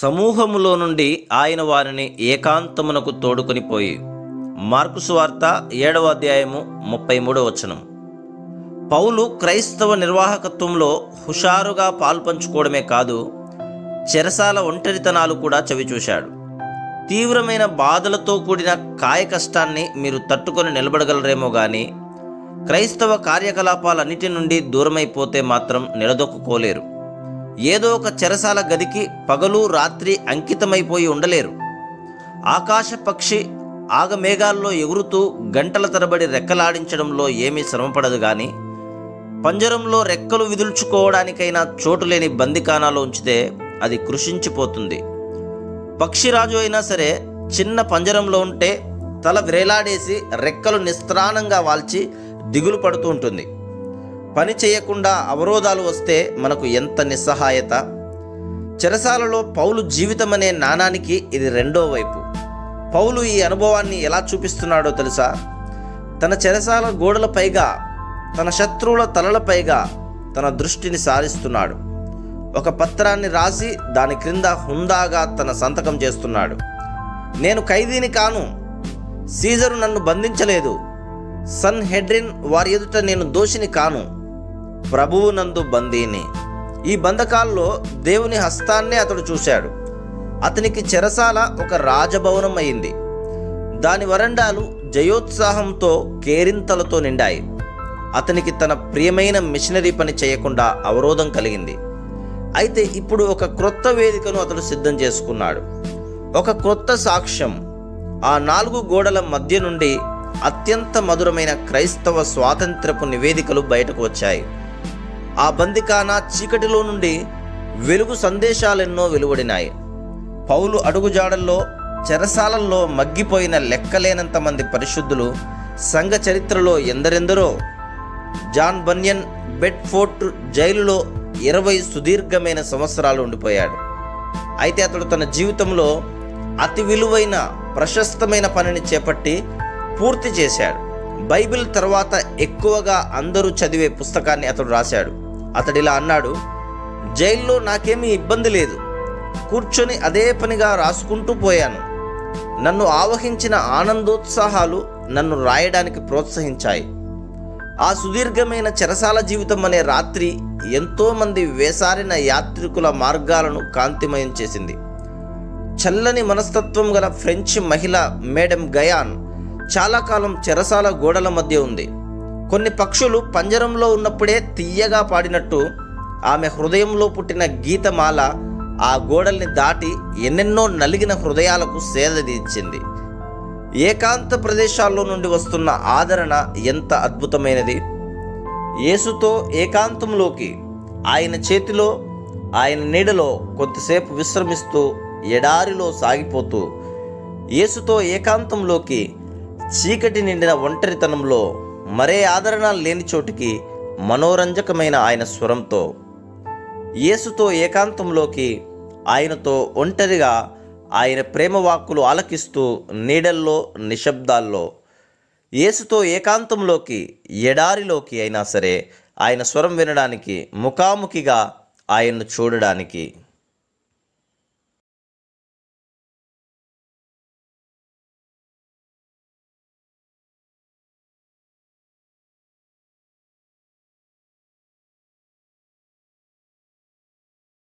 సమూహములో నుండి ఆయన వారిని ఏకాంతమునకు తోడుకొని పోయి. మార్కు సువార్త ఏడవ అధ్యాయము ముప్పై మూడవ వచనం. పౌలు క్రైస్తవ నిర్వాహకత్వంలో హుషారుగా పాల్పంచుకోవడమే కాదు చెరసాల ఒంటరితనాలు కూడా చవిచూశాడు. తీవ్రమైన బాధలతో కూడిన కాయ కష్టాన్ని మీరు తట్టుకొని నిలబడగలరేమో కానీ క్రైస్తవ కార్యకలాపాలన్నిటి నుండి దూరమైపోతే మాత్రం నిలదొక్కుకోలేరు. ఏదో ఒక చెరసాల గదికి పగలు రాత్రి అంకితమైపోయి ఉండలేరు. ఆకాశ పక్షి ఆగమేఘాల్లో ఎగురుతూ గంటల తరబడి రెక్కలాడించడంలో ఏమీ శ్రమపడదు కానీ పంజరంలో రెక్కలు విదుల్చుకోవడానికైనా చోటు లేని బందికానాలో ఉంచితే అది కృషించిపోతుంది. పక్షిరాజు అయినా సరే చిన్న పంజరంలో ఉంటే తల వ్రేలాడేసి రెక్కలు నిస్త్రాణంగా వాల్చి దిగులు పడుతూ ఉంటుంది. పని చేయకుండా అవరోధాలు వస్తే మనకు ఎంత నిస్సహాయత? చెరసాలలో పౌలు జీవితం అనే నాణానికి ఇది రెండో వైపు. పౌలు ఈ అనుభవాన్ని ఎలా చూపిస్తున్నాడో తెలుసా? తన చెరసాల గోడలపైగా తన శత్రువుల తలలపైగా తన దృష్టిని సారిస్తున్నాడు. ఒక పత్రాన్ని రాసి దాని క్రింద హుందాగా తన సంతకం చేస్తున్నాడు. నేను ఖైదీని కాను సీజరు నన్ను బంధించలేదు. సన్ హెడ్రిన్ వారి ఎదుట నేను దోషిని కాను. ప్రభువునందు బందీని. ఈ బంధకాల్లో దేవుని హస్తాన్నే అతడు చూశాడు. అతనికి చెరసాల ఒక రాజభవనం అయింది దాని వరండాలు జయోత్సాహంతో కేరింతలతో నిండాయి. అతనికి తన ప్రియమైన మిషనరీ పని చేయకుండా అవరోధం కలిగింది. అయితే ఇప్పుడు ఒక క్రొత్త వేదికను అతడు సిద్ధం చేసుకున్నాడు. ఒక క్రొత్త సాక్ష్యం. ఆ నాలుగు గోడల మధ్య నుండి అత్యంత మధురమైన క్రైస్తవ స్వాతంత్రపు నివేదికలు బయటకు వచ్చాయి. ఆ బందికాన చీకటిలో నుండి వెలుగు సందేశాలెన్నో వెలువడినాయి. పౌలు అడుగుజాడల్లో చెరసాలల్లో మగ్గిపోయిన లెక్కలేనంత మంది పరిశుద్ధులు సంఘ చరిత్రలో ఎందరెందరో జాన్ బన్యన్ బెడ్ఫోర్ట్ జైలులో ఇరవై సుదీర్ఘమైన సంవత్సరాలు ఉండిపోయాడు. అయితే అతడు తన జీవితంలో అతి విలువైన ప్రశస్తమైన పనిని చేపట్టి పూర్తి చేశాడు. బైబిల్ తర్వాత ఎక్కువగా అందరూ చదివే పుస్తకాన్ని అతడు రాశాడు. అతడిలా అన్నాడు జైల్లో నాకేమీ ఇబ్బంది లేదు. కూర్చొని అదే పనిగా రాసుకుంటూ పోయాను. నన్ను ఆవహించిన ఆనందోత్సాహాలు నన్ను రాయడానికి ప్రోత్సహించాయి. ఆ సుదీర్ఘమైన చెరసాల జీవితం అనే రాత్రి ఎంతోమంది వేసారిన యాత్రికుల మార్గాలను కాంతిమయం చేసింది. చల్లని మనస్తత్వం గల ఫ్రెంచ్ మహిళ మేడం గయాన్ చాలా కాలం చెరసాల గోడల మధ్య ఉంది. కొన్ని పక్షులు పంజరంలో ఉన్నప్పుడే తీయగా పాడినట్టు ఆమె హృదయంలో పుట్టిన గీతమాల ఆ గోడల్ని దాటి ఎన్నెన్నో నలిగిన హృదయాలకు సేదదీర్చింది ఏకాంత ప్రదేశాల్లో నుండి వస్తున్న ఆదరణ ఎంత అద్భుతమైనది! యేసుతో ఏకాంతంలోకి ఆయన చేతిలో ఆయన నీడలో కొద్దిసేపు విశ్రమిస్తూ ఎడారిలో సాగిపోతూ యేసుతో ఏకాంతంలోకి చీకటి నిండిన ఒంటరితనంలో మరే ఆదరణ లేని చోటికి మనోరంజకమైన ఆయన స్వరంతో యేసుతో ఏకాంతంలోకి ఆయనతో ఒంటరిగా ఆయన ప్రేమ వాక్కులు ఆలకిస్తూ నీడల్లో నిశ్శబ్దాల్లో యేసుతో ఏకాంతంలోకి ఎడారిలోకి అయినా సరే ఆయన స్వరం వినడానికి ముఖాముఖిగా ఆయన్ను చూడడానికి.